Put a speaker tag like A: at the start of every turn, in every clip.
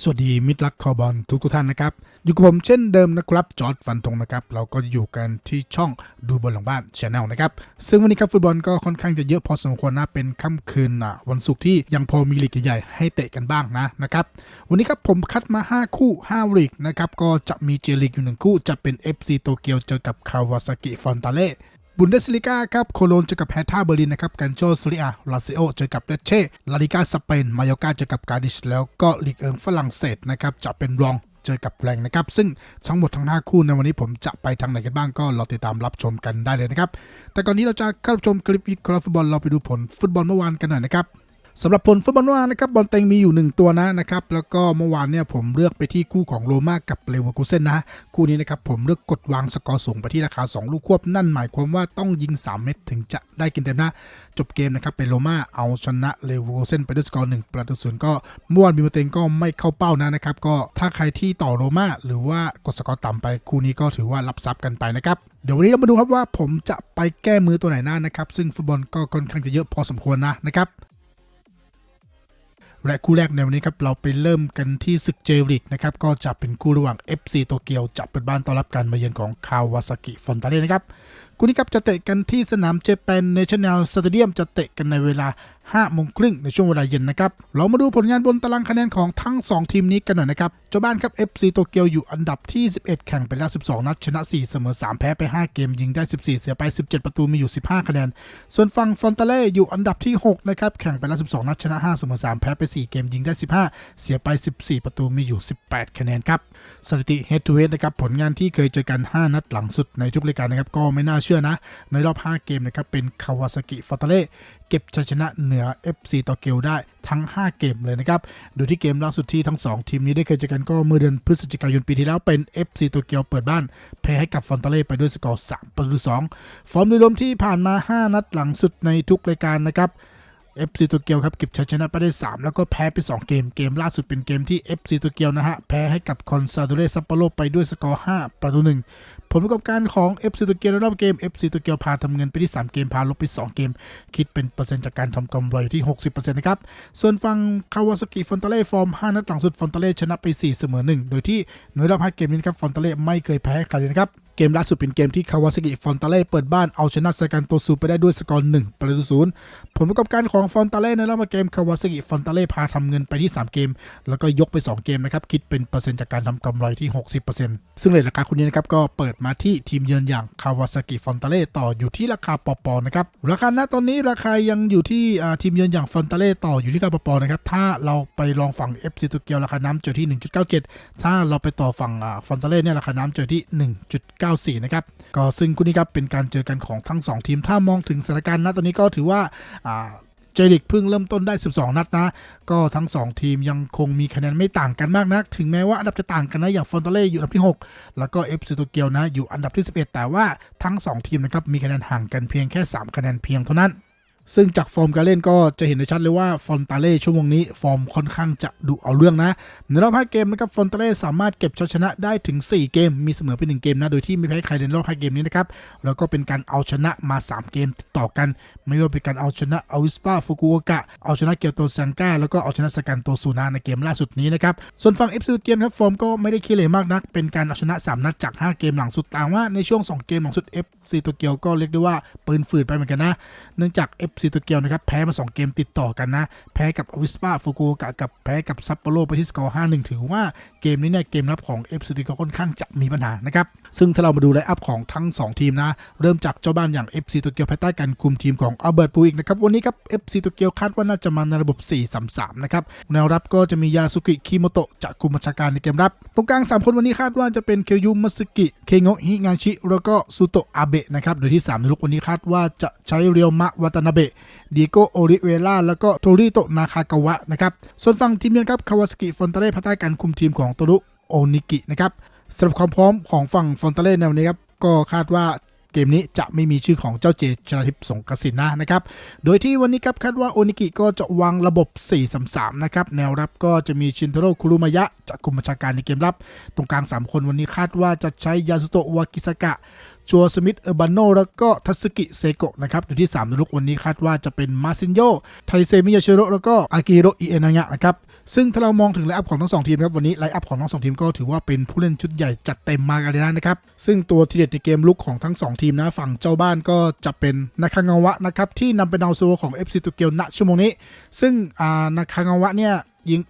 A: สวัสดีมิตรรักคอบอลทุกทุกท่านนะครับ อยู่กับผมเช่นเดิมนะครับจอร์ดฟันธงนะครับ เราก็จะอยู่กันที่ช่องดูบอลหลังบ้านช anel นะครับ ซึ่งวันนี้ครับฟุตบอลก็ค่อนข้างจะเยอะพอสมควรนะ เป็นค่ำคืนอะวันศุกร์ที่ยังพอมีลีกใหญ่ให้เตะกันบ้างนะนะครับ วันนี้ครับผมคัดมา 5 คู่5ลีกนะครับ ก็จะมีเจลีกอยู่หนึ่งคู่จะเป็น FC โตเกียวเจอกับคาวาซากิฟอนตาเล่ บุนเดสลิก้าครับโคโลนเจอกับแฮท่าเบอร์ลินนะครับกันโชสริอาลาซิโอเจอกับเดเช่ลาลิกาสเปนมายอกาเจอกับกาดิชแล้วก็ลีกเอิงฝรั่งเศสนะครับจะเป็นรองเจอกับแรงนะครับ ซึ่งทั้งหมดทั้ง 5 คู่ในวันนี้ผมจะไปทางไหนกันบ้างก็รอติดตามรับชมกันได้เลยนะครับ แต่ก่อนนี้เราจะเข้าชมคลิปวิเคราะห์ฟุตบอลเราไปดูผลฟุตบอลเมื่อวานกันหน่อยนะครับ สำหรับผลฟุตบอลเมื่อวานนะครับบอลเต็งมีอยู่ 1 ตัวนะนะครับแล้วก็เมื่อวานเนี่ยผมเลือกไปที่คู่ของโรม่ากับเลเวอร์คูเซ่นนะคู่นี้นะครับผมเลือกกดวางสกอร์สูงไปที่ราคา 2 ลูกควบนั่นหมายความว่าต้องยิง 3 เม็ดถึงจะได้กินเต็มนะจบเกมนะครับเป็นโรม่าเอาชนะเลเวอร์คูเซ่นไปด้วยสกอร์1ประตูศูนย์ก็เมื่อวานบีมเต็งก็ไม่เข้าเป้านะนะครับก็ถ้าใครที่ต่อโรม่าหรือว่ากดสกอร์ต่ำไปคู่นี้ก็ถือว่ารับทรัพย์กันไปนะครับเดี๋ยววันนี้เรามาดูครับว่าผมจะไปแก้มือตัวไหนหน้านะครับซึ่งฟุตบอลก็ค่อนข้างจะเยอะพอสมควรนะนะครับ และคู่แรกในวันนี้ครับเราไปเริ่มกันที่ศึกเจลิกนะครับก็จะเป็นคู่ระหว่าง FC โตเกียวจะเปิดบ้านต้อนรับการมาเยือนของคาวาซากิฟอนตาเล่นะครับคู่นี้ครับจะเตะกันที่สนามเจแปนเนชั่นแนลสเตเดียมจะเตะกันในเวลา 5โมงครึ่งในช่วงเวลาเย็นนะครับ เรามาดูผลงานบนตารางคะแนนของทั้ง 2 ทีมนี้กันหน่อยนะครับ เจ้าบ้านครับ FC โตเกียวอยู่อันดับที่ 11 แข่งไปแล้ว 12 นัด ชนะ 4 เสมอ 3 แพ้ไป 5 เกม ยิงได้ 14 เสียไป 17 ประตูมีอยู่ 15 คะแนน ส่วนฝั่งฟอนตาเล่อยู่อันดับที่ 6 นะครับ แข่งไปแล้ว 12 นัด ชนะ 5 เสมอ 3 แพ้ไป 4 เกม ยิงได้ 15 เสียไป 14 ประตูมีอยู่ 18 คะแนนครับ สถิติ head to head นะครับ ผลงานที่เคยเจอกัน 5 นัดหลังสุดในทุกรายการนะครับ ก็ไม่น่าเชื่อนะ ในรอบ 5 เกมนะครับ เป็นคาวาซากิฟอนตาเล่ เก็บชัยชนะเหนือ FC โตเกียวได้ทั้ง 5 เกมเลยนะครับดยที่เกมล่าสุดที่ทั้ง 2 ทีมนี้ได้เคยเจอกันก็เมื่อเดือนพฤศจิกายนปีที่แล้วเป็น FC โตเกียวเปิดบ้านแพ้ให้กับฟอนตาเล่ไปด้วยสกอร์3ประตู2ฟอร์มโดยรวมที่ผ่านมา 5 นัดหลังสุดในทุกรายการนะครับ FC โตเกียวครับเก็บชัยชนะไปได้ 3 แล้วก็แพ้ไป 2 เกมเกมล่าสุดเป็นเกมที่ FC โตเกียวนะฮะ แพ้ให้กับคอนซาโดเรซัปโปโรไปด้วยสกอร์ 5 ประตู 1ผลประกอบการของ FC โตเกียวในรอบเกม FC โตเกียวพาทำเงินไปที่ 3 เกม พาลบไป 2 เกม คิดเป็นเปอร์เซ็นต์จากการทำกำไรอยู่ที่ 60%นะครับ ส่วนฝั่งคาวาซากิฟอนตาเล่ฟอร์ม 5 นัดหลังสุดฟอนตาเล่ชนะไป 4 เสมอ 1 โดยที่ในรอบ5เกมนี้นครับฟอนตาเล่ไม่เคยแพ้ใครเลยนะครับเกมล่าสุดเป็นเกมที่คาวาซากิฟอนตาเล่เปิดบ้านเอาชนะซากันโตซูไปได้ด้วยสกอร์1ประตูศูนย์ผลประกอบการของฟอนตาเล่ในรอบเกมคาวาซากิฟอนตาเล่พาทำเงินไปที่ 3 เกม แล้วก็ยกไป 2 เกมนะครับ คิดเป็นเปอร์เซ็นต์จากการทำกำไรที่ 60%ซึ่งเลทราคาคุณนี้นะครับก็เปิดมาที่ทีมเยือนอย่างคาวาซากิฟอนตาเล่ต่ออยู่ที่ราคาปอปอนะครับราคาณตอนนี้ราคายังอยู่ที่ทีมเยือนอย่างฟอนตาเล่ต่ออยู่ที่ราคาปอปอนะครับถ้าเราไปลองฝั่ง FC โตเกียวราคาน้ำเจอที่ 1.97 ถ้าเราไปต่อฝั่งฟอนตาเล่เนี่ยราคาน้ำเจอที่ 1.94 นะครับก็ซึ่งคู่นี้ครับเป็นการเจอกันของทั้ง 2 ทีมถ้ามองถึงสถานการณ์ณตอนนี้ก็ถือว่า เจลิกเพิ่งเริ่มต้นได้ 12 นัดนะ ก็ทั้ง 2 ทีมยังคงมีคะแนนไม่ต่างกันมากนัก ถึงแม้ว่าอันดับจะต่างกันนะอย่างฟอนตเล่อยู่อันดับที่ 6 แล้วก็เอฟซีโตเกียวนะอยู่อันดับที่ 11 แต่ว่าทั้ง 2 ทีมนะครับมีคะแนนห่างกันเพียงแค่ 3 คะแนนเพียงเท่านั้น ซึ่งจากฟอร์มการเล่นก็จะเห็นได้ชัดเลยว่าฟอนตาเล่ช่วงนี้ฟอร์มค่อนข้างจะดุเอาเรื่องนะ ในรอบ 5 เกมนะครับฟอนตาเล่สามารถเก็บชัยชนะได้ถึง 4 เกม มีเสมอไป1เกมนะ โดยที่ไม่แพ้ใครในรอบ 5 เกมนี้นะครับ แล้วก็เป็นการเอาชนะมา 3 เกมติดต่อกัน ไม่ว่าเป็นการเอาชนะอาวิสปาฟุกุโอกะ เอาชนะเกียวโตซังกาแล้วก็เอาชนะสกันโตซูนาในเกมล่าสุดนี้นะครับ ส่วนฝั่งเอฟซีเกียนครับฟอร์มก็ไม่ได้ขี้เหร่มากนัก เป็นการเอาชนะ 3 นัดจาก 5 เกมหลังสุดแต่ว่าในช่วง 2 เกมหลังสุด FC โตเกียวก็เรียกได้ว่าปืนฝืดไปเหมือนกันนะ เนื่องจาก FC โตเกียวนะครับแพ้มา 2 เกมติดต่อกันนะ แพ้กับอวิสปาฟุกุโอกะกับแพ้กับซัปโปโรไปที่สกอร์ 5-1 ถือว่าเกมนี้เนี่ยเกมรับของ FC โตเกียวค่อนข้างจะมีปัญหานะครับ ซึ่งถ้าเรามาดูไลน์อัพของทั้ง 2 ทีมนะ เริ่มจากเจ้าบ้านอย่าง FC โตเกียวภายใต้การคุมทีมของอัลเบิร์ตปูอีกนะครับวันนี้ครับ FC โตเกียวคาดว่าน่าจะมาในระบบ 4-3-3 นะครับแนวรับก็จะมียาสุกิคิโมโตะจะคุมบัญชาการในเกมรับ ตรงกลาง 3 คนวันนี้คาดว่าจะเป็นเคยุมัสึกิเคโงะฮิงาชิแล้วก็ซูโตะอาเบะนะครับโดยที่ 3 ในลุกวันนี้คาดว่าจะใช้เรียวมะวัตนาเบะดีโกโอริเวล่าแล้วก็โทริโตะนาคากาวะนะครับส่วนฝั่งทีมเยือนครับคาวาสกิฟอนตาเล่ภายใต้การคุมทีมของโตรุโอนิกินะครับสำหรับความพร้อมของฝั่งฟอนตาเล่ในวันนี้ครับก็คาดว่าเกมนี้จะไม่มีชื่อของเจ้าเจชนาทิพย์สงกสินนะนะครับ โดยที่วันนี้ครับคาดว่าโอนิกิก็จะวางระบบ 4-3-3 นะครับ แนวรับก็จะมีชินโทโร่คุรุมายะจะคุมบัญชาการในเกมรับ ตรงกลาง 3 คนวันนี้คาดว่าจะใช้ยาสุโตะวากิสกะ จัวสมิธเออร์บานโนแล้วก็ทัสกิเซโกะนะครับอยู่ที่ 3 ในลุกวันนี้คาดว่าจะเป็นมาซินโยไทเซมิยาชิโร่แล้วก็อากิโรอิเอนางะนะครับซึ่งถ้าเรามองถึงไลน์อัพของทั้งสองทีมครับวันนี้ไลน์อัพของทั้งสองทีมก็ถือว่าเป็นผู้เล่นชุดใหญ่จัดเต็มมากเลยนะครับซึ่งตัวทีเด็ดในเกมลุกของทั้งสองทีมนะฝั่งเจ้าบ้านก็จะเป็นนาคางาวะนะครับที่นำเป็นดาวซัวของ FC โตเกียวณชั่วโมงนี้ ซึ่งอ่านาคางาวะเนี่ยยิง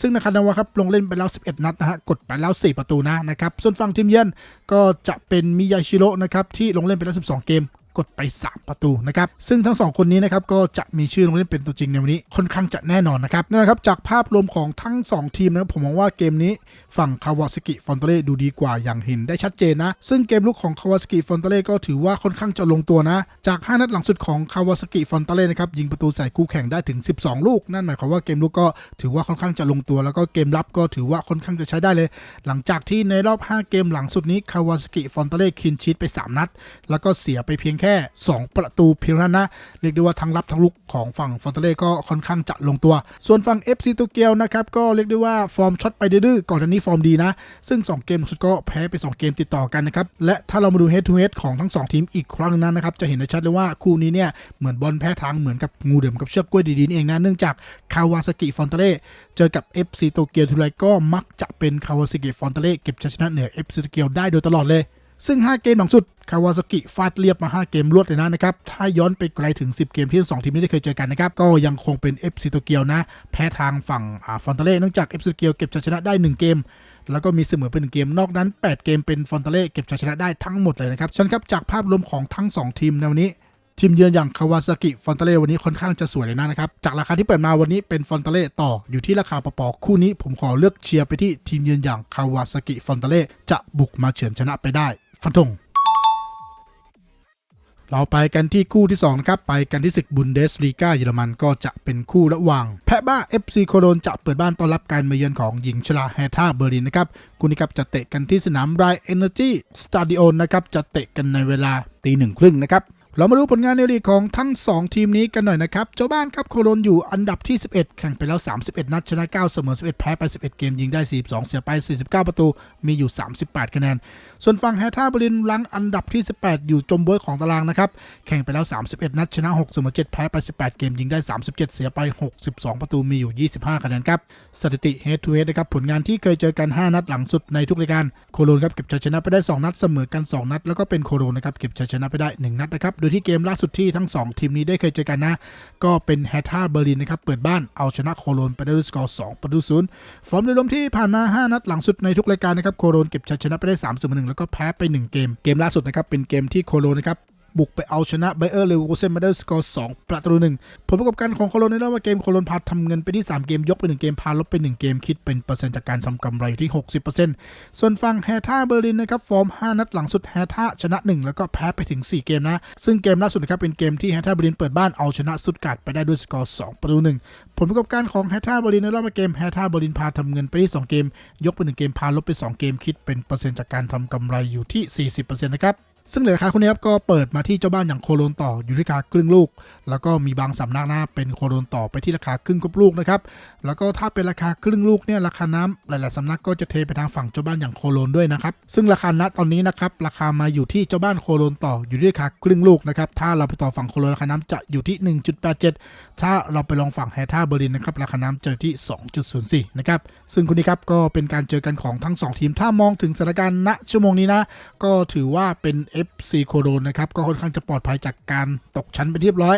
A: ซึ่งนาคานาวะครับลงเล่นไปแล้ว 11 นัดนะฮะกดไปแล้ว 4 ประตูนะนะครับส่วนฝั่งทีมเยือนก็จะเป็นมิยาชิโร่นะครับที่ลงเล่นไปแล้ว 12 เกม กดไป 3 ประตูนะครับซึ่งทั้ง 2 คนนี้นะครับก็จะมีชื่อลงเล่นเป็นตัวจริงในวันนี้ค่อนข้างจะแน่นอนนะครับนั่นแหละครับจากภาพรวมของทั้ง 2 ทีมนะครับผมมองว่าเกมนี้ฝั่งคาวาสกิฟอนเตเล่ดูดีกว่าอย่างเห็นได้ชัดเจนนะ ซึ่งเกมลุกของคาวาสกิฟอนเตเล่ก็ถือว่าค่อนข้างจะลงตัวนะ จาก 5 นัดหลังสุดของคาวาสกิฟอนเตเล่นะครับยิงประตูใส่คู่แข่งได้ถึง 12 ลูก นั่นหมายความว่าเกมลุกก็ถือว่าค่อนข้างจะลงตัว แล้วก็เกมรับก็ถือว่าค่อนข้างจะใช้ได้เลย หลังจากที่ในรอบ 5 เกมหลังสุดนี้คาวาสกิฟอนเตเล่คินชีตไป 3 นัด แล้วก็เสียไปเพียงแค่ค่ 2 ประตูเพียงเท่านั้นนะเรียกได้ว่าทั้งรับทั้งลุกของฝั่งฟอนเตเล่ก็ค่อนข้างจะลงตัว ส่วนฝั่ง FC โตเกียวนะครับก็เรียกได้ว่าฟอร์มช็อตไปดื้อก่อนหน้านี้ฟอร์มดีนะ ซึ่ง 2 เกมสุดก็แพ้ไป 2 เกมติดต่อกันนะครับและถ้าเรามาดู head to head ของทั้ง 2 ทีมอีกครั้งนั้นนะครับจะเห็นได้ชัดเลยว่าคู่นี้เนี่ยเหมือนบอลแพ้ทางเหมือนกับงูเดิมกับเชือกกล้วยดีๆเองนะเนื่องจากคาวาซากิฟอนเตเล่เจอกับ FC โตเกียวทีไรก็มักจะเป็นคาวาซากิฟอนเตเล่เก็บชัยชนะเหนือ FC โตเกียวได้โดยตลอดเลย ซึ่ง 5 เกมหลังสุด คาวาซากิฟาดเรียบมา 5 เกมรวดเลยนะนะครับ ถ้าย้อนไปไกลถึง 10 เกมที่ทั้งสองทีมนี้ได้เคยเจอกันนะครับ ก็ยังคงเป็น FC โตเกียวนะ แพ้ทางฝั่งฟอนเตเล่เนื่องจาก FC โตเกียวเก็บชัยชนะได้ 1 เกม แล้วก็มีเสมอเป็นหนึ่งเกมนอกนั้น 8 เกมเป็นฟอนเตเล่เก็บชัยชนะได้ทั้งหมดเลยนะครับฉันครับจากภาพรวมของทั้ง 2 ทีมในวันนี้ทีมเยือนอย่างคาวาซากิฟอนเตเล่วันนี้ค่อนข้างจะสวยเลยนะครับ จากราคาที่เปิดมาวันนี้เป็นฟอนเตเล่ต่ออยู่ที่ราคาปะปอคู่นี้ผมขอเลือกเชียร์ไปที่ทีมเยือนอย่างคาวาซากิฟอนเตเล่จะบุกมาเฉือนชนะไปได้ ฟันธงเราไปกันที่คู่ที่2นะครับ ไปกันที่ศึกบุนเดสลีกาเยอรมันก็จะเป็นคู่ระหว่าง แพะบ้า FC โคโลนจะเปิดบ้านต้อนรับการมาเยือนของหญิงชลาแฮท่าเบอร์ลินนะครับคู่นี้ครับจะเตะกันที่สนามไรเอเนอร์จีสตาดิโอนะครับ จะเตะกันในเวลาตีหนึ่งครึ่งนะครับ เรามาดูผลงานในลีกของทั้ง 2 ทีมนี้กันหน่อยนะครับ เจ้าบ้านครับโคโลนอยู่อันดับที่ 11 แข่งไปแล้ว 31 นัดชนะ 9 เสมอ 11 แพ้ไป 11 เกม ยิงได้ 42 เสียไป 49 ประตู มีอยู่ 38 คะแนน ส่วนฝั่งแฮท่าบรินลังอันดับที่ 18 อยู่จมบวยของตารางนะครับ แข่งไปแล้ว 31 นัดชนะ 6 เสมอ 7 แพ้ไป 18 เกม ยิงได้ 37 เสียไป 62 ประตู มีอยู่ 25 คะแนนครับ สถิติ head to head นะครับผลงานที่เคยเจอกัน 5 นัดหลังสุดในทุกรายการ โคโลนครับเก็บชัยชนะไปได้ 2 นัดเสมอกัน 2 นัด แล้วก็เป็นโคโลนนะครับเก็บชัยชนะไปได้ 1 นัดนะครับยที่เกมล่าสุดที่ทั้ง 2 ทีมนี้ได้เคยเจอกันนะ ก็เป็นแฮท่าเบอร์ลินนะครับ เปิดบ้านเอาชนะโคโลนไปได้ด้วยสกอร์ 2 ประตูศูนย์ฟอร์มโดยรวมที่ผ่านมา 5 นัดหลังสุดในทุกรายการนะครับ โคโลนเก็บชัยชนะไปได้3เสมอ1แล้วก็แพ้ไป 1 เกม เกมล่าสุดนะครับเป็นเกมที่โคโลนนะครับ บุกไปเอาชนะไบเออร์เลวเซนมาได้สกอร์2ประตูหนึ่งผลประกอบการของโคโลนในรอบว่าเกมโคโลนพาทำเงินไปที่ 3 เกมยกไป 1 เกมพาลบไป 1 เกมคิดเป็นเปอร์เซ็นต์จากการทำกำไรอยู่ที่ 60%ส่วนฝั่งแฮท่าเบอร์ลินนะครับฟอร์ม 5 นัดหลังสุดแฮท่าชนะ 1 แล้วก็แพ้ไปถึง 4 เกมนะ ซึ่งเกมล่าสุดนะครับเป็นเกมที่แฮท่าเบอร์ลินเปิดบ้านเอาชนะสุดการ์ดไปได้ด้วยสกอร์2ประตูหนึ่งผลประกอบการของแฮท่าเบอร์ลินในรอบว่าเกมแฮท่าเบอร์ลินพาทำเงินไปที่ 2 เกม ยกไป 1 เกมพาลบไป 2 เกมคิดเป็นเปอร์เซ็นต์จากการทำกำไรอยู่ที่ 40%นะครับ ซึ่งเหลือราคาคนนี้ครับก็เปิดมาที่เจ้าบ้านอย่างโคโลนต่ออยู่ที่ราคาครึ่งลูก แล้วก็มีบางสำนักหน้าเป็นโคโลนต่อไปที่ราคาครึ่งกบลูกนะครับแล้วก็ถ้าเป็นราคาครึ่งลูกเนี่ยราคาน้ำหลาย ๆสำนักก็จะเทไปทางฝั่งเจ้าบ้านอย่างโคโลนด้วยนะครับซึ่งราคาณตอนนี้นะครับราคามาอยู่ที่เจ้าบ้านโคโลนต่ออยู่ที่ราคาครึ่งลูกนะครับถ้าเราไปต่อฝั่งโคโลนราคาน้ำจะอยู่ที่ 1.87 ถ้าเราไปลองฝั่งแฮท่าเบอร์ลินนะครับราคาน้ำเจอที่ 2.04 นะครับ ซึ่งคุณนี้ครับก็เป็นการเจอกันของทั้ง 2 ทีม ถ้ามองถึงสถานการณ์ณชั่วโมงนี้นะ ก็ถือว่าเป็น FC โคโรนนะครับ ก็ค่อนข้างจะปลอดภัยจากการตกชั้นไปเรียบร้อย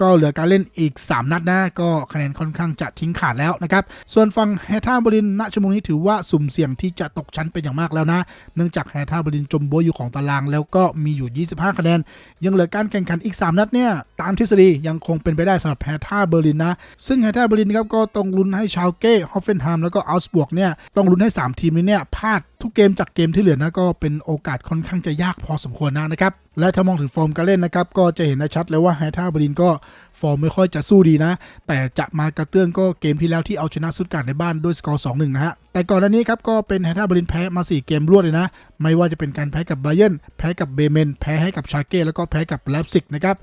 A: ก็เหลือการเล่นอีก 3 นัดนะ ก็คะแนนค่อนข้างจะทิ้งขาดแล้วนะครับ ส่วนฝั่งแฮท่าบรินณชั่วโมงนี้ถือว่าสุ่มเสี่ยงที่จะตกชั้นเป็นอย่างมากแล้วนะ เนื่องจากแฮท่าบรินจมโบยอยู่ของตาราง แล้วก็มีอยู่ 25 คะแนน ยังเหลือการแข่งขันอีก 3 นัดเนี่ย ตามทฤษฎียังคงเป็นไปได้สำหรับแฮท่าเบอร์ลินนะ ซึ่งแฮท่าเบอร์ลินครับก็ต้องลุ้นให้ชาวเก้ฮอฟเฟนไฮม์แล้วก็อัลสบวกเนี่ยต้องลุ้นให้ 3 ทีมนี้เนี่ยพลาดทุกเกมจากเกมที่เหลือนะก็เป็นโอกาสค่อนข้างจะยากพอสมควรนะนะครับและถ้ามองถึงฟอร์มการเล่นนะครับก็จะเห็นได้ชัดเลยว่าแฮท่าเบอร์ลินก็ฟอร์มไม่ค่อยจะสู้ดีนะ แต่จะมากระเตื้องก็เกมที่แล้วที่เอาชนะสุดการในบ้านด้วยสกอร์ 2-1 นะฮะ แต่ก่อนหน้านี้ครับก็เป็นแฮท่าบอร์ลินแพ้มา 4 เกมรวดเลยนะ ไม่ว่าจะเป็นการแพ้กับไบเยนแพ้กับเบเมน แพ้ให้กับชาเก้แล้วก็แพ้กับแลปซิกนะครับ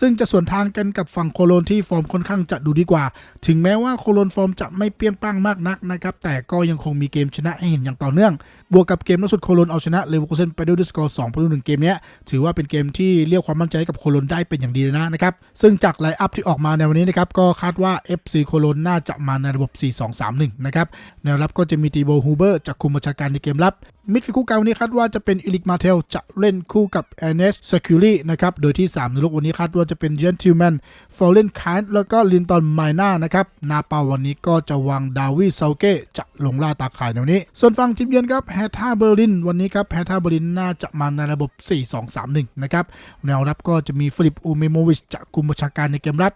A: ซึ่งจะส่วนทางกันกับฝั่งโคโลนที่ฟอร์มค่อนข้างจะดูดีกว่า ถึงแม้ว่าโคโลนฟอร์มจะไม่เปี้ยงปร้างมากนักนะครับแต่ก็ยังคงมีเกมชนะให้เห็นอย่างต่อเนื่อง บวกกับเกมล่าสุดโคโลนเอาชนะเลเวอร์คูเซนไปด้วยด้วยสกอร์2ประตูหนึ่งเกมนี้ถือว่าเป็นเกมที่เรียกความมั่นใจกับโคโลนได้เป็นอย่างดีเลยนะนะครับซึ่งจากไลน์อัพที่ออกมาในวันนี้นะครับก็คาดว่า FC โคโลนน่าจะมาในระบบ 4-2-3-1 นะครับแนวรับก็จะมีตีโบฮูเบอร์จากคุมบัญชาการในเกมรับ มิดฟิลด์คู่กลางวันนี้คาดว่าจะเป็นอิลิกมาเทลจะเล่นคู่กับแอนเนสซคิลี่นะครับ โดยที่ 3 ในลูกวันนี้คาดว่าจะเป็นเจนทิลแมนฟอลเลนคานแล้วก็ลินตอนไมน่านะครับ นาเปาวันนี้ก็จะวางดาวิเซาเก้จะลงล่าตาข่ายในวันนี้ ส่วนฝั่งทีมเยือนครับแฮท่าเบอร์ลินวันนี้ครับแฮท่าเบอร์ลินน่าจะมาในระบบ 4-2-3-1 นะครับแนวรับก็จะมีฟิลิปอูเมโมวิชจะกุมบัญชาการในเกมรับ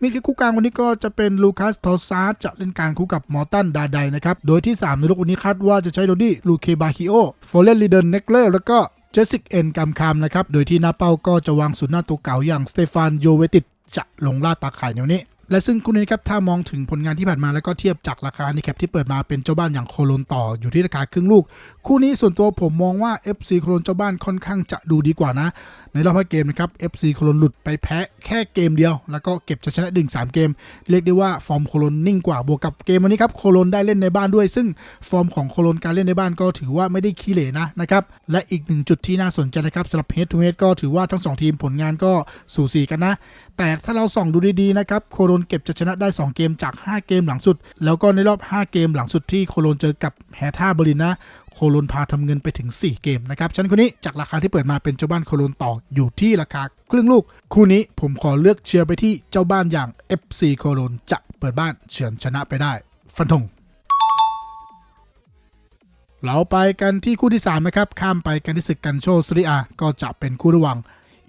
A: มิดฟิลด์คู่กลางวันนี้ก็จะเป็นลูคัสทอซาร์จะเล่นกลางคู่กับมอร์ตันดาไดนะครับ โดยที่ 3 ในลูกวันนี้คาดว่าจะใช้โดดี้ลูเคบาคิโอฟอเรนลีเดนเนกเลอร์แล้วก็เจสสิกเอ็นกัมคามนะครับ โดยที่หน้าเป้าก็จะวางศูนย์หน้าตัวเก่าอย่างสเตฟานโยเวติตจะลงล่าตาข่ายในวนนี้และซึ่งคู่นี้ครับถ้ามองถึงผลงานที่ผ่านมาแล้วก็เทียบจากราคาในแคปที่เปิดมาเป็นเจ้าบ้านอย่างโคโลนต่ออยู่ที่ราคาครึ่งลูก คู่นี้ส่วนตัวผมมองว่า FC โคโลนเจ้าบ้านค่อนข้างจะดูดีกว่านะ ในรอบห้าเกมนะครับ FC โคโลนหลุดไปแพ้แค่เกมเดียว แล้วก็เก็บจะชนะดึง3เกม เรียกได้ว่าฟอร์มโคโลนนิ่งกว่าบวกกับเกมวันนี้ครับโคโลนได้เล่นในบ้านด้วย ซึ่งฟอร์มของโคโลนการเล่นในบ้านก็ถือว่าไม่ได้ขี้เหร่นะนะครับและอีกหนึ่งจุดที่น่าสนใจนะครับสำหรับ Head to Head ก็ถือว่าทั้งสองทีมผลงานก็สูสีกันนะ แต่ถ้าเราส่องดูดีๆนะครับโคโลนเก็บจะชนะได้ 2 เกมจาก 5 เกมหลังสุด แล้วก็ในรอบ 5 เกมหลังสุดที่โคโลนเจอกับ แฮท่าเบอร์ลินนะโคโลนพาทำเงินไปถึง 4 เกมนะครับฉันคนนี้จากราคาที่เปิดมาเป็นเจ้าบ้านโคโลนต่ออยู่ที่ราคาครึ่งลูก คู่นี้ผมขอเลือกเชียร์ไปที่เจ้าบ้านอย่าง FC โคโลนจะเปิดบ้านเฉือนชนะไปได้ ฟันธงเราไปกันที่คู่ที่ 3 นะครับ ข้ามไปกันที่ศึกกันโชซรีอา ก็จะเป็นคู่ระหว่าง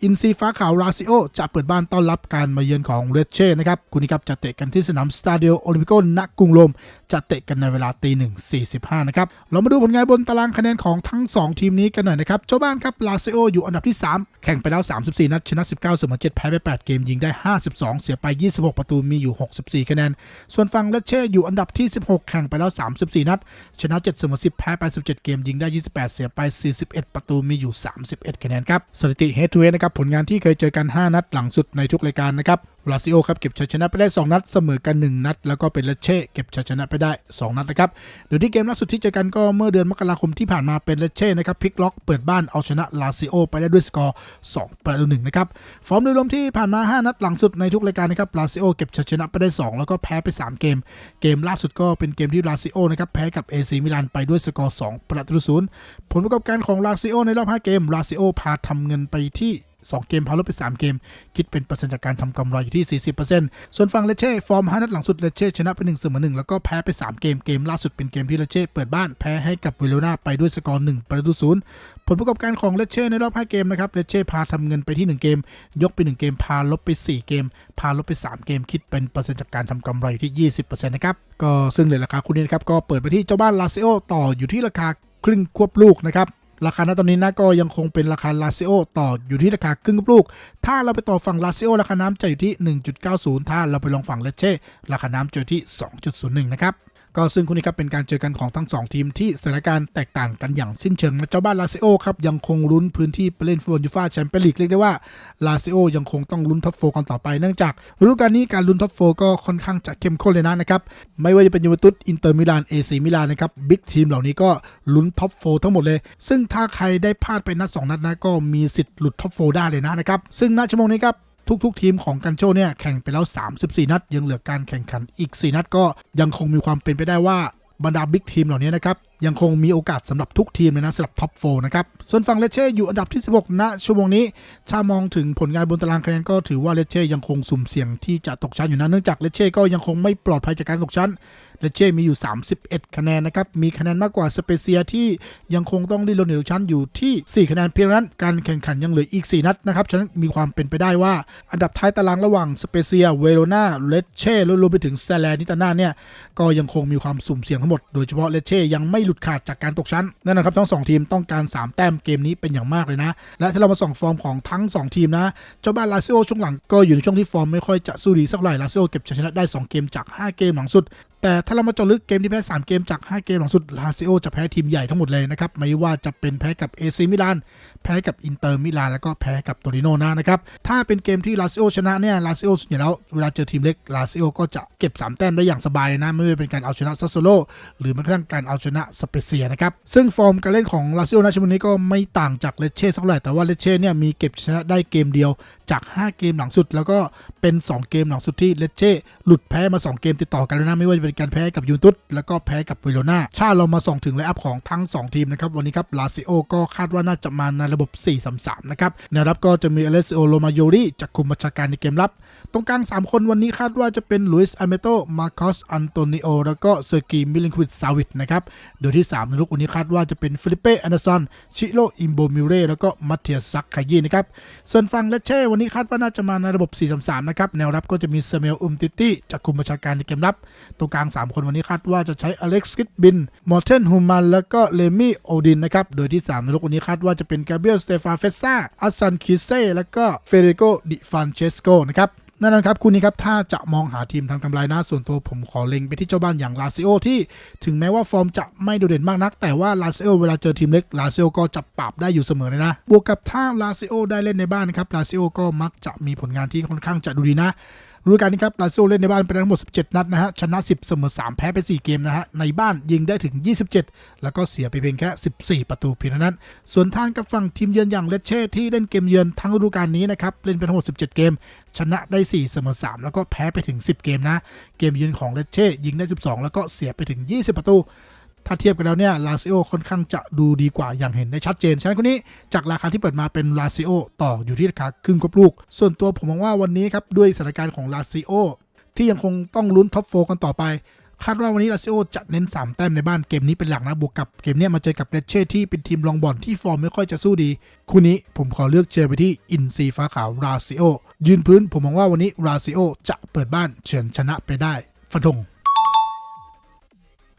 A: อินซีฟ้าขาวราซิโอ จะเปิดบ้านต้อนรับการมาเยือนของเรเช่นะครับ คู่นี้ครับจะเตะกันที่สนามสตาเดียโอลิมปิโกณกรุงโรมจะเตะกันในเวลาตีหนึ่งสี่สิบห้านะครับ เรามาดูผลงานบนตารางคะแนนของทั้ง 2 ทีมนี้กันหน่อยนะครับ เจ้าบ้านครับลาซิโออยู่อันดับที่ 3 แข่งไปแล้ว 34 นัด ชนะ 19เสมอ7แพ้ไป 8 เกมยิงได้ 52 เสียไป 26 ประตูมีอยู่ 64 คะแนน ส่วนฝั่งเลเช่อยู่อันดับที่ 16 แข่งไปแล้ว 34 นัด ชนะ 7เสมอ10 แพ้ไป 17 เกมยิงได้ 28 เสียไป 41 ประตูมีอยู่ 31 คะแนนครับสถิติ Head to Head นะครับผลงานที่เคยเจอกัน 5 นัดหลังสุดในทุกรายการนะครับ ลาซิโอครับเก็บชัยชนะไปได้ 2 นัดเสมอกัน 1 นัด แล้วก็เป็นเลเช่เก็บชัยชนะไปได้ 2 นัดนะครับโดยที่เกมล่าสุดที่เจอกันก็เมื่อเดือนมกราคมที่ผ่านมาเป็นเลเช่นะครับพลิกล็อกเปิดบ้านเอาชนะลาซิโอไปได้ด้วยสกอร์2ประตูหนึ่งนะครับฟอร์มโดยรวมที่ผ่านมา 5 นัดหลังสุดในทุกรายการนะครับลาซิโอเก็บชัยชนะไปได้ 2 แล้วก็แพ้ไป 3 เกม เกมล่าสุดก็เป็นเกมที่ลาซิโอนะครับแพ้กับเอซีมิลานไปด้วยสกอร์2ประตูศูนย์ผลประกอบการของลาซิโอในรอบ5เกมลาซิโอพาทำเงินไปที่ 2 เกมพาลบไป 3 เกม คิดเป็นเปอร์เซ็นต์จากการทำกำไรอยู่ที่ 40%ส่วนฝั่งเลเช่ฟอร์ม 5 นัดหลังสุดเลเช่ชนะไป1เสมอ1แล้วก็แพ้ไป 3 เกมเกมล่าสุดเป็นเกมที่เลเช่เปิดบ้านแพ้ให้กับเวโรนาไปด้วยสกอร์1ประตูศูนย์ผลประกอบการของเลเช่ในรอบ 5 เกมนะครับเลเช่พาทำเงินไปที่ 1 เกม ยกไป 1 เกมพาลบไป 4 เกม พาลบไป 3 เกม คิดเป็นเปอร์เซ็นต์จากการทำกำไรอยู่ที่ 20%นะครับก็ซึ่งเลยราคาคู่นี้นะครับก็เปิดไปที่เจ้าบ้านลาซิโอต่ออยู่ที่ราคาครึ่งควบลูกนะครับ ราคาณตอนนี้นะก็ยังคงเป็นราคาลาซิโอต่ออยู่ที่ราคาครึ่งลูก ถ้าเราไปต่อฝั่งลาซิโอราคาน้ำจะอยู่ที่ 1.90 ถ้าเราไปลองฝั่งเลเช่ราคาน้ำจะอยู่ที่ 2.01 นะครับ ก็ซึ่งคู่นี้ครับเป็นการเจอกันของทั้ง 2 ทีมที่สถานการณ์แตกต่างกันอย่างสิ้นเชิงและเจ้าบ้านลาซิโอครับยังคงลุ้นพื้นที่ไปเล่นฟุตบอลยูฟ่าแชมเปี้ยนลีกเรียกได้ว่าลาซิโอยังคงต้องลุ้นท็อปโฟกันต่อไปเนื่องจากฤดูกาลนี้การลุ้นท็อปโฟก็ค่อนข้างจะเข้มข้นเลยนะนะครับไม่ว่าจะเป็นยูเวนตุสอินเตอร์มิลานเอซีมิลานนะครับบิ๊กทีมเหล่านี้ก็ลุ้นท็อปโฟทั้งหมดเลย ซึ่งถ้าใครได้พลาดไปนัด2นัดนะก็มีสิทธิ์หลุดท็อปโฟได้เลยนะนะครับซึ่งณชั่วโมงนี้ครับ ทุกๆ ทีมของกันโชเนี่ยแข่งไปแล้ว 34 นัด ยังเหลือการแข่งขันอีก 4 นัดก็ยังคงมีความเป็นไปได้ว่าบรรดาบิ๊กทีมเหล่านี้นะครับ ยังคงมีโอกาสสำหรับทุกทีมเลยนะสำหรับท็อปโฟนะครับ ส่วนฝั่งเลเช่อยู่อันดับที่ 16 ณชั่วโมงนี้ ถ้ามองถึงผลงานบนตารางคะแนนก็ถือว่าเลเช่ยังคงสุ่มเสี่ยงที่จะตกชั้นอยู่นะเนื่องจากเลเช่ก็ยังคงไม่ปลอดภัยจากการตกชั้น เลเช่มีอยู่ 31 คะแนนนะครับมีคะแนนมากกว่าสเปเซียที่ยังคงต้องดิ้นรนเหนือชั้นอยู่ที่ 4 คะแนนเพียงนั้นการแข่งขันยังเหลืออีก 4 นัดนะครับฉะนั้นมีความเป็นไปได้ว่า อันดับท้ายตารางระหว่างสเปเซียเวโรนาเลเช่รวมไปถึงแซแลนิตาน่าเนี่ยก็ยังคงมีความสุ่มเสี่ยงทั้งหมดโดยเฉพาะเลเช่ยังไม่หลุดขาดจากการตกชั้นนั่นนะครับทั้งสองทีมต้องการ 3 แต้มเกมนี้เป็นอย่างมากเลยนะ และถ้าเรามาส่องฟอร์มของทั้ง 2 ทีมนะ เจ้าบ้านลาซิโอช่วงหลังก็อยู่ในช่วงที่ฟอร์มไม่ค่อยจะสู้ดีสักเท่าไหร่ลาซิโอเก็บชัยชนะได้ 2 เกมจาก 5 เกมหลังสุด แต่ถ้าเรามาเจาะลึกเกมที่แพ้ 3 เกมจาก 5 เกมหลังสุดลาซิโอจะแพ้ทีมใหญ่ทั้งหมดเลยนะครับ ไม่ว่าจะเป็นแพ้กับเอซีมิลาน แพ้กับอินเตอร์มิลานแล้วก็แพ้กับโตริโนนะนะครับ ถ้าเป็นเกมที่ลาซิโอชนะเนี่ยลาซิโอส่วนใหญ่แล้วเวลาเจอทีมเล็กลาซิโอก็จะเก็บ 3 แต้มได้อย่างสบายเลยนะไม่ว่าเป็นการเอาชนะซัสโซโลหรือแม้กระทั่งการเอาชนะสเปเซียนะครับซึ่งฟอร์มการเล่นของลาซิโอในช่วงนี้ก็ไม่ต่างจากเลเช่สักเท่าไหร่แต่ว่าเลเช่เนี่ยมีเก็บชนะได้เกมเดียว จาก 5 เกมหลังสุด แล้วก็เป็น 2 เกมหลังสุดที่เลเช่หลุดแพ้มา 2 เกมติดต่อกันแล้วนะไม่ว่าจะเป็นการแพ้กับยูนตุสแล้วก็แพ้กับเวโรนาชาเรามาส่องถึงไลอัพของทั้ง 2 ทีมนะครับวันนี้ครับลาซิโอก็คาดว่าน่าจะมาในระบบ 4-3-3 นะครับแนวรับก็จะมีอเลสโอโรมาโยริจากคุมบัญชาการในเกมรับตรงกลาง 3 คนวันนี้คาดว่าจะเป็นลุยส์อเมโต มาคอส อันโตนิโอ แล้วก็เซอร์กีมิลินควิดซาวิตนะครับ โดยที่ 3 ในลูกวันนี้คาดว่าจะเป็นฟิลิเป้แอนเดอร์สัน ชิโรอิมโบมิเรแล้วก็มัตเทียซักคายีนะครับ ส่วนฝั่งเลเช่วันนี้คาดว่าน่าจะมาในระบบ 4-3-3 นะครับ แนวรับก็จะมีเซเมลอุมติตี้จากคุมบัญชาการในเกมรับ ตรงกลาง 3 คนวันนี้คาดว่าจะใช้อเล็กซ์กิดบิน มอร์เทนฮูมัน แล้วก็เลมี่โอดินนะครับ โดยที่ 3 ในลูกวันนี้คาดว่าจะเป็นกาเบรียล สเตฟาเฟซ่าอัสซัน คิเซ่ แล้วก็เฟเดริโกดิฟานเชสโกนะครับ นั่นนะครับคู่นี้ครับถ้าจะมองหาทีมทางกำไรนะส่วนตัวผมขอเล็งไปที่เจ้าบ้านอย่างลาซิโอที่ถึงแม้ว่าฟอร์มจะไม่โดดเด่นมากนัก แต่ว่าลาซิโอเวลาเจอทีมเล็กลาซิโอก็จะปรับได้อยู่เสมอเลยนะ บวกกับถ้าลาซิโอได้เล่นในบ้านนะครับลาซิโอก็มักจะมีผลงานที่ค่อนข้างจะดูดีนะ ฤดูกาลนี้ครับลาซิโอเล่นในบ้านไปทั้งหมด 17 นัดนะฮะ ชนะ 10 เสมอ 3 แพ้ไป 4 เกมนะฮะ ในบ้านยิงได้ถึง 27 แล้วก็เสียไปเพียงแค่ 14 ประตูเพียงเท่านั้น ส่วนทางกับฝั่งทีมเยือนอย่างเลเช่ที่เล่นเกมเยือนทั้งฤดูกาลนี้นะครับ เล่นไปทั้งหมด 17 เกม ชนะได้ 4 เสมอ 3 แล้วก็แพ้ไปถึง 10 เกมนะ เกมเยือนของเลเช่ยิงได้ 12 แล้วก็เสียไปถึง 20 ประตู ถ้าเทียบกันแล้วเนี่ยลาซิโอค่อนข้างจะดูดีกว่าอย่างเห็นได้ชัดเจน ฉะนั้นคนนี้จากราคาที่เปิดมาเป็นลาซิโอต่ออยู่ที่ราคาครึ่งกบลูก ส่วนตัวผมมองว่าวันนี้ครับด้วยสถานการณ์ของลาซิโอที่ยังคงต้องลุ้นท็อปโฟกันต่อไปคาดว่าวันนี้ลาซิโอจะเน้น 3 แต้มในบ้านเกมนี้เป็นหลักนะบวกกับเกมนี้มาเจอกับเรเช่ที่เป็นทีมรองบอลที่ฟอร์มไม่ค่อยจะสู้ดี คู่นี้ผมขอเลือกเจอไปที่อินซีฟ้าขาวราซิโอยืนพื้นผมมองว่าวันนี้ราซิโอจะเปิดบ้านเฉือนชนะไปได้ฟันธง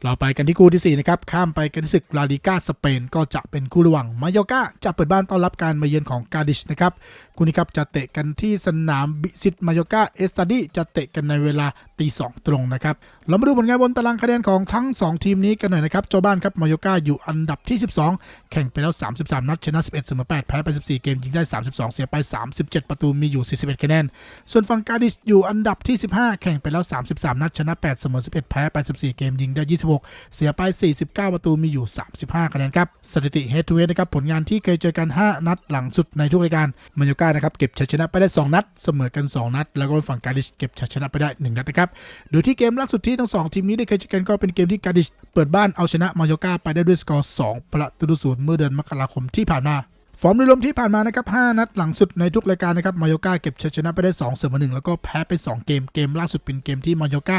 A: เราไปกันที่คู่ที่ 4 นะครับ ข้ามไปกันที่ศึกลาลิก้าสเปนก็จะเป็นคู่ระหว่างมายอกาจะเปิดบ้านต้อนรับการมาเยือนของกาดิชนะครับ คู่นี้ครับจะเตะกันที่สนามบิซิตมายอกาเอสตาดีจะเตะกันในเวลาตีสองตรงนะครับ เรามาดูผลงานบนตารางคะแนนของทั้ง 2 ทีมนี้กันหน่อยนะครับ เจ้าบ้านครับมายอกาอยู่อันดับที่ 12 แข่งไปแล้ว 33 นัดชนะ 11เสมอ8แพ้ไป 14 เกมยิงได้ 32 เสียไป 37 ประตูมีอยู่ 41คะแนน ส่วนฝั่งกาดิชอยู่อันดับที่ 15 แข่งไปแล้ว 33 นัดชนะ 8 เสมอ11 แพ้ไป 14 เกมยิงได้26เสียไป 49 ประตูมีอยู่ 35 คะแนนครับ สถิติ head to head นะครับ ผลงานที่เคยเจอกัน 5 นัดหลังสุดในทุกรายการมายอกานะครับ เก็บชัยชนะไปได้ 2 นัด เสมอกัน 2 นัด แล้วก็ฝั่งกาดิชเก็บชัยชนะไปได้ 1 นัดนะครับ โดยที่เกมล่าสุดที่ทั้ง 2 ทีมนี้ได้เคยเจอกันก็เป็นเกมที่กาดิชเปิดบ้านเอาชนะมายอกาไปได้ด้วยสกอร์ 2 ประตูศูนย์เมื่อเดือนมกราคมที่ผ่านมาฟอร์มโดยรวมที่ผ่านมานะครับ 5 นัดหลังสุดในทุกรายการนะครับ มายอกาเก็บชัยชนะไปได้2เสมอ1แล้วก็แพ้ไป 2 เกม เกมล่าสุดเป็นเกมที่มายอกา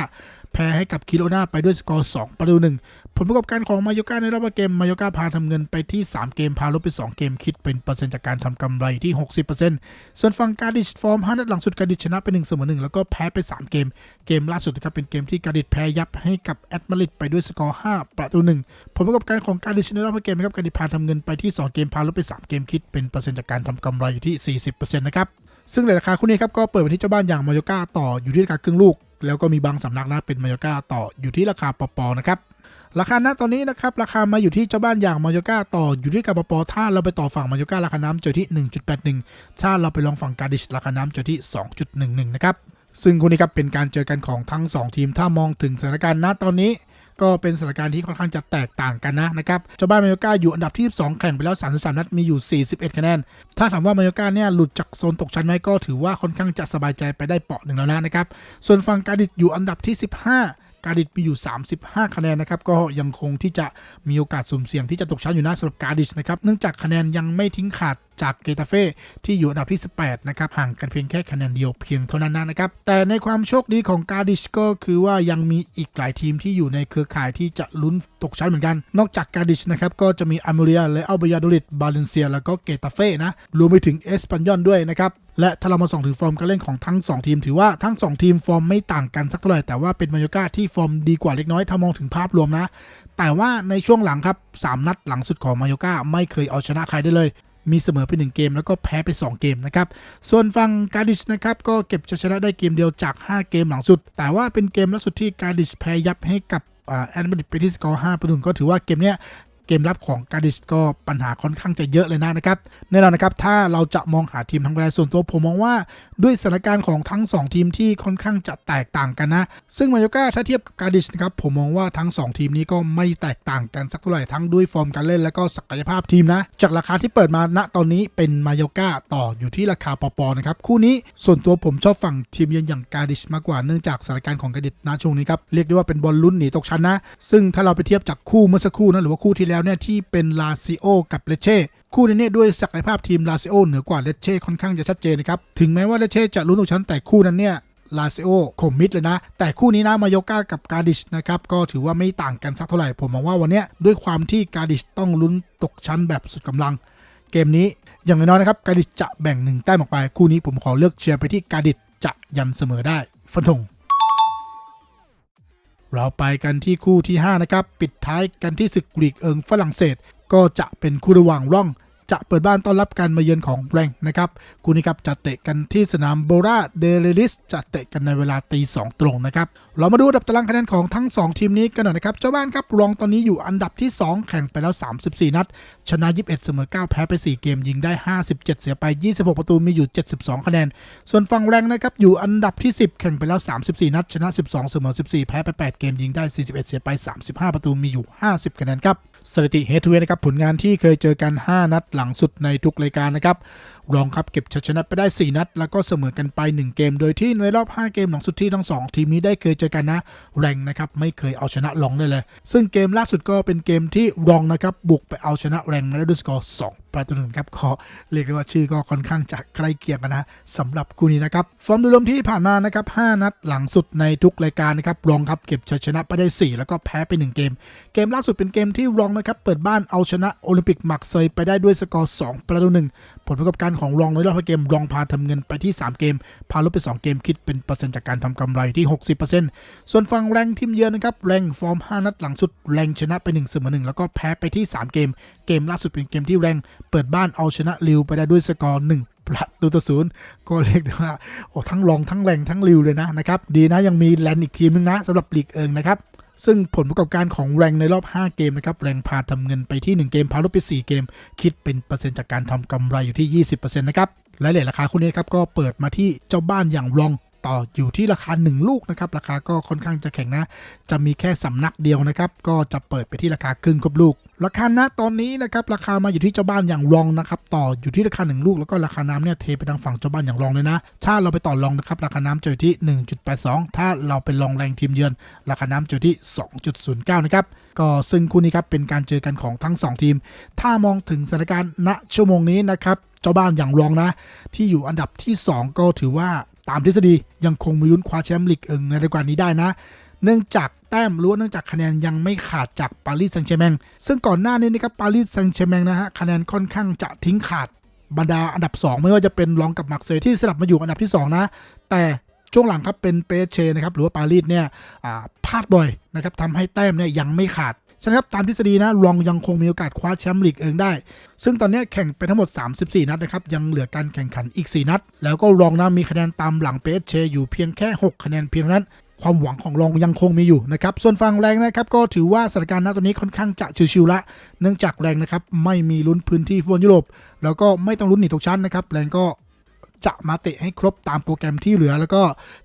A: แพ้ให้กับคิโรนาไปด้วยสกอร์ 2 ประตูหนึ่งผลประกอบการของมายกาในรอบเกม มายกาพาทำเงินไปที่ 3 เกม พาลบไป 2 เกม คิดเป็นเปอร์เซ็นต์จากการทำกำไรที่ 60%ส่วนฝั่งการดิชฟอร์ม5นัดหลังสุดการดิชชนะไป1เสมอ1แล้วก็แพ้ไป 3 เกม เกมล่าสุดนะครับเป็นเกมที่การดิชแพ้ยับให้กับแอตมาริดไปด้วยสกอร์ 5 ประตูหนึ่งผลประกอบการของการดิชในรอบเกมนะครับการดิชพาทำเงินไปที่ 2 เกม พาลบไป 3 เกม คิดเป็นเปอร์เซ็นต์จากการทำกำไรอยู่ที่ 40%นะครับซึ่งในราคาคู่นี้ครับก็เปิดไปที่เจ้าบ้านอย่างมายกาต่ออยู่ที่ราคาครึ่งลูก แล้วก็มีบางสำนักนะเป็นมายอกาต่ออยู่ที่ราคาปปอนะครับราคาณตอนนี้นะครับราคามาอยู่ที่เจ้าบ้านอย่างมายอกาต่ออยู่ที่กับปปถ้าเราไปต่อฝั่งมายอการาคาน้ำเจอที่ 1.81ถ้าเราไปลองฝั่งการดิชราคาน้ำเจอที่ 2.11 นะครับซึ่งคู่นี้ครับเป็นการเจอกันของทั้ง 2 ทีมถ้ามองถึงสถานการณ์ณตอนนี้ ก็เป็นสถานการณ์ที่ค่อนข้างจะแตกต่างกันนะนะครับเจ้าบ้านมายอกาอยู่อันดับที่12แข่งไปแล้ว 33 นัดมีอยู่ 41 คะแนน ถ้าถามว่ามายอกาเนี่ยหลุดจากโซนตกชั้นไหมก็ถือว่าค่อนข้างจะสบายใจไปได้เปาะหนึ่งแล้วนะนะครับ ส่วนฝั่งการดิดอยู่อันดับที่ 15การดิดมีอยู่ 35 คะแนนนะครับก็ยังคงที่จะมีโอกาสสุ่มเสี่ยงที่จะตกชั้นอยู่นะสำหรับการดิชนะครับเนื่องจากคะแนนยังไม่ทิ้งขาด จากเกตาเฟ่ที่อยู่อันดับที่ 18 นะครับ ห่างกันเพียงแค่คะแนนเดียวเพียงเท่านั้นนะครับ แต่ในความโชคดีของกาดิชก็คือว่ายังมีอีกหลายทีมที่อยู่ในเครือข่ายที่จะลุ้นตกชั้นเหมือนกัน นอกจากกาดิชนะครับก็จะมีอามูเรียและอัลบียโดริดบาเลนเซีย แล้วก็เกตาเฟ่นะรวมไปถึงเอสปันยอนด้วยนะครับและถ้าเรามาส่องถึงฟอร์มการเล่นของทั้ง 2 ทีม ถือว่าทั้ง 2 ทีมฟอร์มไม่ต่างกันสักเท่าไหร่แต่ว่าเป็นมายกาที่ฟอร์มดีกว่าเล็กน้อยถ้ามองถึงภาพรวมนะ แต่ว่าในช่วงหลังครับ 3 นัดหลังสุดของมายกาไม่เคยเอาชนะใครได้เลย มีเสมอไป 1 เกมแล้วก็แพ้ไป 2 เกมนะครับ ส่วนฝั่งการดิชนะครับก็เก็บชนะได้เกมเดียวจาก 5 เกมหลังสุด แต่ว่าเป็นเกมล่าสุดที่การดิชแพ้ยับให้กับแอนมาดริดไปที่สกอร์5ประตูก็ถือว่าเกมเนี้ย เกมรับของการดิชก็ปัญหาค่อนข้างจะเยอะเลยนะนะครับแน่นอนนะครับถ้าเราจะมองหาทีมทั้งรายส่วนตัวผมมองว่าด้วยสถานการณ์ของทั้ง 2 ทีมที่ค่อนข้างจะแตกต่างกันนะ ซึ่งมาโยก้าถ้าเทียบกับการดิชนะครับผมมองว่าทั้ง 2 ทีมนี้ก็ไม่แตกต่างกันสักเท่าไหร่ทั้งด้วยฟอร์มการเล่นและก็ศักยภาพทีมนะ จากราคาที่เปิดมาณตอนนี้เป็นมาโยก้าต่ออยู่ที่ราคาปอปอนะครับคู่นี้ส่วนตัวผมชอบฝั่งทีมเยือนอย่างการดิชมากกว่าเนื่องจากสถานการณ์ของการดิชณช่วงนี้ครับเรียกได้ว่าเป็นบอลลุ้นหนีตกชั้นนะ ซึ่งถ้าเราไปเทียบจากคู่เมื่อสักครู่นะหรือว่าคู่ที่แล้วแล้วเนี่ยที่เป็นลาซิโอกับเลเช่คู่นี้เนี่ยด้วยศักยภาพทีมลาซิโอเหนือกว่าเลเช่ค่อนข้างจะชัดเจนนะครับ ถึงแม้ว่าเลเช่จะลุ้นตกชั้นแต่คู่นั้นเนี่ยลาซิโอข่มมิดเลยนะ แต่คู่นี้นะ มายก้ากับกาดิชนะครับ ก็ถือว่าไม่ต่างกันสักเท่าไหร่ ผมมองว่าวันเนี้ยด้วยความที่กาดิชต้องลุ้นตกชั้นแบบสุดกำลัง เกมนี้อย่างน้อยๆนะครับกาดิชจะแบ่งหนึ่งแต้มออกไป คู่นี้ผมขอเลือกเชียร์ไปที่กาดิชจะยันเสมอได้ฟันธง เราไปกันที่คู่ที่ 5 นะครับ ปิดท้ายกันที่ศึกลีกเอิงฝรั่งเศส ก็จะเป็นคู่ระหว่างร่อง จะเปิดบ้านต้อนรับการมาเยือนของแรงนะครับคู่นี้ครับจะเตะกันที่สนามโบราเดเรลิสจะเตะกันในเวลาตีสองตรงนะครับเรามาดูอันดับตารางคะแนนของทั้ง 2 ทีมนี้กันหน่อยนะครับเจ้าบ้านครับรองตอนนี้อยู่อันดับที่ 2 แข่งไปแล้ว 34 นัด ชนะ 21 เสมอ 9 แพ้ไป 4 เกมยิงได้ 57 เสียไป 26 ประตูมีอยู่ 72 คะแนน ส่วนฝั่งแรงนะครับอยู่อันดับที่ 10 แข่งไปแล้ว 34 นัด ชนะ 12 เสมอ 14 แพ้ไป 8 เกมยิงได้ 41 เสียไป 35 ประตูมีอยู่ 50 คะแนนครับสถิติเฮดทูเฮดนะครับผลงานที่เคยเจอกัน 5 นัดหลังสุดในทุกรายการนะครับ รองครับเก็บชัยชนะไปได้ 4 นัด แล้วก็เสมอกันไป 1 เกม โดยที่ในรอบ 5 เกมหลังสุดที่ทั้ง 2 ทีมนี้ได้เคยเจอกันนะแรงนะครับไม่เคยเอาชนะรองได้เลย ซึ่งเกมล่าสุดก็เป็นเกมที่รองนะครับบุกไปเอาชนะแรงมาได้ด้วยสกอร์2ประตูหนึ่งครับขอเรียกได้ว่าชื่อก็ค่อนข้างจะใกล้เคียงกันนะสำหรับคู่นี้นะครับฟอร์มโดยรวมที่ผ่านมานะครับ5นัดหลังสุดในทุกรายการนะครับรองครับเก็บชัยชนะไปได้ 4 แล้วก็แพ้ไป 1 เกม เกมล่าสุดเป็นเกมที่รองนะครับเปิดบ้านเอาชนะโอลิมปิกมักเซยไปได้ด้วยสกอร์2ประตูหนึ่งผลประกอบการของรองในรอบเกมรองพาทำเงินไปที่ 3 เกม พาลดไป 2 เกมคิดเป็นเปอร์เซ็นต์จากการทำกำไรที่ 60%ส่วนฝั่งแรงทีมเยือนนะครับแรงฟอร์ม 5 นัดหลังสุดแรงชนะไป1เสมอ1แล้วก็แพ้ไปที่ 3 เกม เกมล่าสุดเป็นเกมที่แรงเปิดบ้านเอาชนะลิวไปได้ด้วยสกอร์1ประตูต่อศูนย์ก็เรียกได้ว่าโอ้ทั้งรองทั้งแรงทั้งลิวเลยนะนะครับดีนะยังมีแลนอีกทีมนึงนะสำหรับลีกเอิงนะครับ ซึ่งผลประกอบการของแรงในรอบ 5 เกมนะครับแรงพาทำเงินไปที่ 1 เกมพาลดไป 4 เกม คิดเป็นเปอร์เซ็นต์จากการทำกำไรอยู่ที่ 20%นะครับและเหรียญราคาคู่นี้ครับก็เปิดมาที่เจ้าบ้านอย่างรอง ต่ออยู่ที่ราคา 1 ลูกนะครับราคาก็ค่อนข้างจะแข็งนะ จะมีแค่สำนักเดียวนะครับ ก็จะเปิดไปที่ราคาครึ่งครบลูก ราคาณตอนนี้นะครับราคามาอยู่ที่เจ้าบ้านอย่างรองนะครับต่ออยู่ที่ราคา 1 ลูกแล้วก็ราคาน้ำเนี่ยเทไปทางฝั่งเจ้าบ้านอย่างรองเลยนะ ถ้าเราไปต่อรองนะครับราคาน้ำเจอที่ 1.82 ถ้าเราเป็นรองแรงทีมเยือน ราคาน้ำเจอที่ 2.09 นะครับก็ซึ่งคู่นี้ครับเป็นการเจอกันของทั้ง 2 ทีม ถ้ามองถึงสถานการณ์ณชั่วโมงนี้นะครับเจ้าบ้านอย่างรองนะ ที่อยู่อันดับที่ 2 ก็ถือว่า ตามทฤษฎียังคงมีลุ้นคว้าแชมป์ลีกเอิงในรายการนี้ได้นะ เนื่องจากแต้มหรือว่าเนื่องจากคะแนนยังไม่ขาดจากปารีสแซงต์แชร์แมงซึ่งก่อนหน้านี้นะครับปารีสแซงต์แชร์แมงนะฮะคะแนนค่อนข้างจะทิ้งขาดบรรดาอันดับ 2 ไม่ว่าจะเป็นรองกับมักเซยที่สลับมาอยู่อันดับที่ 2 นะ แต่ช่วงหลังครับเป็นเปเชนะครับหรือว่าปารีสเนี่ยพลาดบ่อยนะครับทำให้แต้มเนี่ยยังไม่ขาด ฉะนั้นครับตามทฤษฎีนะรองยังคงมีโอกาสคว้าแชมป์ลีกเองได้ ซึ่งตอนนี้แข่งไปทั้งหมด 34 นัดนะครับยังเหลือการแข่งขันอีก 4 นัด แล้วก็รองนะมีคะแนนตามหลังเปเชอยู่เพียงแค่ 6 คะแนนเพียงนั้นความหวังของรองยังคงมีอยู่นะครับ ส่วนฝั่งแรงนะครับก็ถือว่าสถานการณ์ณตอนนี้ค่อนข้างจะชิวๆละ เนื่องจากแรงนะครับไม่มีลุ้นพื้นที่ฟุตบอลยุโรป แล้วก็ไม่ต้องลุ้นหนีตกชั้นนะครับแรงก็ จะมาเตะให้ครบตามโปรแกรมที่เหลือ แล้วก็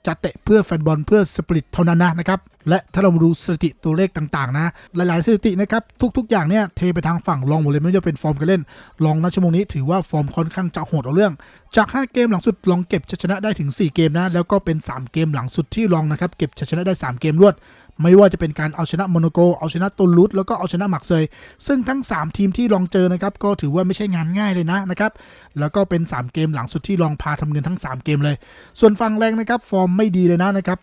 A: จะเตะเพื่อแฟนบอลเพื่อสปริตเท่านั้นนะนะครับและถ้าเราดูสถิติตัวเลขต่างๆ นะ หลายๆสถิตินะครับ ทุกๆ อย่างเนี่ยเทไปทางฝั่งรองหมดเลยไม่ว่าจะเป็นฟอร์มการเล่นรองณชั่วโมงนี้ถือว่าฟอร์มค่อนข้างจะโหดเอาเรื่อง จาก 5 เกมหลังสุดลองเก็บชนะได้ถึง 4 เกมนะ แล้วก็เป็น 3 เกมหลังสุดที่ลองนะครับเก็บชนะได้ 3 เกมรวด ไม่ว่าจะเป็นการเอาชนะโมโนโก เอาชนะตุลลุสแล้วก็เอาชนะหมักเซย ซึ่งทั้ง 3 ทีมที่ลองเจอนะครับ ก็ถือว่าไม่ใช่งานง่ายเลยนะนะครับ แล้วก็เป็น 3 เกมหลังสุดที่ลองพาทำเงินทั้ง 3 เกมเลย ส่วนฝั่งแรงนะครับ ฟอร์มไม่ดีเลยนะนะครับ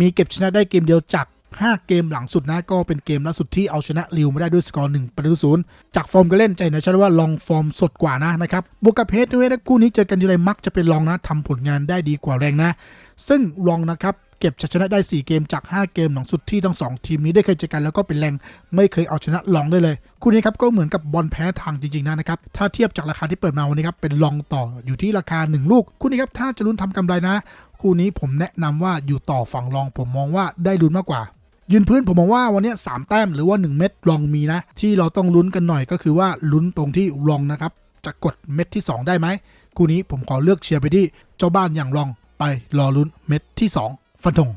A: มีเก็บชนะได้เกมเดียวจาก5 เกมหลังสุดนะก็เป็นเกมล่าสุดที่เอาชนะลิวมาได้ด้วยสกอร์1ประตูศูนย์จากฟอร์มการเล่นใจนะชัดว่าลองฟอร์มสดกว่านะนะครับบวกกับเฮดด้วยนะคู่นี้เจอกันทีไรมักจะเป็นลองนะทำผลงานได้ดีกว่าแรงนะ ซึ่งรองนะครับ เก็บชัยชนะได้ 4 เกมจาก 5 เกมหลังสุดที่ทั้ง 2 ทีมนี้ได้เคยเจอกันแล้วก็เป็นแรงไม่เคยเอาชนะลองได้เลย คู่นี้ครับก็เหมือนกับบอลแพ้ทางจริงๆนะนะครับ ถ้าเทียบจากราคาที่เปิดมาวันนี้ครับเป็นลองต่ออยู่ที่ราคา 1 ลูก คู่นี้ครับถ้าจะลุ้นทำกำไรนะ คู่นี้ผมแนะนำว่าอยู่ต่อฝั่งรองผมมองว่าได้ลุ้นมากกว่ายืนพื้นผมมองว่าวันนี้สามแต้มหรือว่า 1 เม็ดลองมีนะ ที่เราต้องลุ้นกันหน่อยก็คือว่าลุ้นตรงที่ลองนะครับจะกดเม็ดที่ 2 ได้ไหมคู่นี้ผมขอเลือกเชียร์ไปที่เจ้าบ้านอย่างลองไปรอลุ้นเม็ดที่ 2 ฟันธง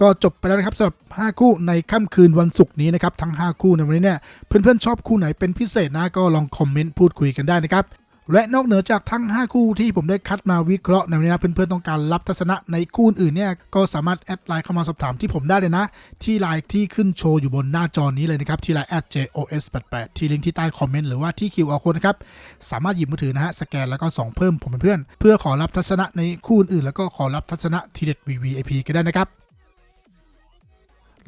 A: ก็จบไปแล้วนะครับสำหรับ 5 คู่ในค่ำคืนวันศุกร์นี้นะครับ ทั้ง 5 คู่ในวันนี้เนี่ยเพื่อนๆชอบคู่ไหนเป็นพิเศษนะก็ลองคอมเมนต์พูดคุยกันได้นะครับ และนอกเหนือจากทั้ง 5 คู่ที่ผมได้คัดมาวิเคราะห์ในวันนี้นะเพื่อนๆต้องการรับทัศนะในคู่อื่นเนี่ยก็สามารถแอดไลน์เข้ามาสอบถามที่ผมได้เลยนะ ที่ไลน์ที่ขึ้นโชว์อยู่บนหน้าจอนี้เลยนะครับที่ไลน์ @jos88 ที่ลิงก์ที่ใต้คอมเมนต์หรือว่าที่ QR code นะครับสามารถหยิบมือถือนะฮะสแกนแล้วก็ส่องเพิ่มผมเป็นเพื่อนเพื่อขอรับทัศนะในคู่อื่นแล้วก็ขอรับทัศนะทีเด็ด VVIP กันได้นะครับ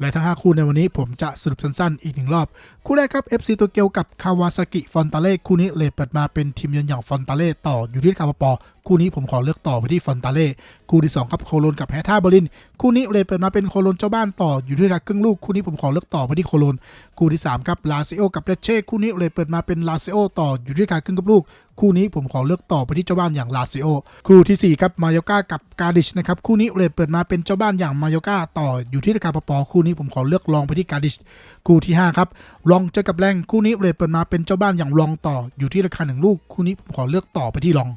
A: และทั้ง 5 คู่ในวันนี้ผมจะสรุปสั้นๆ อีกหนึ่งรอบ คู่แรกครับ FC ตัวเกียวกับคาวาซากิฟอนตาเล่คู่นี้เลทเปิดมาเป็นทีมเยือนอย่างฟอนตาเล่ต่ออยู่ที่คาปปอคู่นี้ผมขอเลือกต่อไปที่ฟอนตาเล่คู่ที่2ครับโคโลนกับแฮท่าเบอร์ลิน คู่นี้เลทเปิดมาเป็นโคโลนเจ้าบ้านต่ออยู่ที่ราคาครึ่งลูกคู่นี้ผมขอเลือกต่อไปที่โคโลน คู่ที่3ครับลาซิโอกับเรเช่คู่นี้เลทเปิดมาเป็นลาซิโอต่ออยู่ที่ราคาครึ่งกับลูก คู่นี้ผมขอเลือกต่อไปที่เจ้าบ้านอย่างลาซิโอคู่ทีสี่4 ครับมายโกากับกาดิชนะครับคู่นี้เรทเปิดมาเป็นเจ้าบ้านอย่างมายโกาต่ออยู่ที่ราคาปปอคู่นี้ผมขอเลือกลองไปที่กาดิชคู่ที่5ครับลองเจอกับแรงคู่นี้เรทเปิดมาเป็นเจ้าบ้านอย่างลองต่ออยู่ที่ราคาหนึ่งลูกคู่นี้ผมขอเลือกต่อไปที่ลอง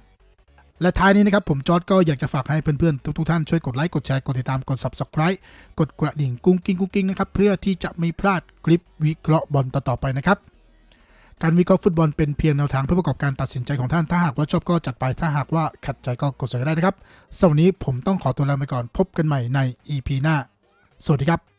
A: และท้ายนี้นะครับ ผมจอร์ดก็อยากจะฝากให้เพื่อนๆ ทุกๆท่านช่วยกดไลค์ กดแชร์ กดติดตาม กด subscribe กดกระดิ่งกุ้งกิ้งกุ้งกิ้งนะครับ เพื่อที่จะไม่พลาดคลิปวิเคราะห์บอลต่อๆไปนะครับ การวิเคราะห์ฟุตบอลเป็นเพียงแนวทางเพื่อประกอบการตัดสินใจของท่าน ถ้าหากว่าชอบก็จัดไป ถ้าหากว่าขัดใจก็กดใส่ได้นะครับสำหรับวันนี้ผมต้องขอตัวลาไปก่อน พบกันใหม่ใน EP หน้า สวัสดีครับ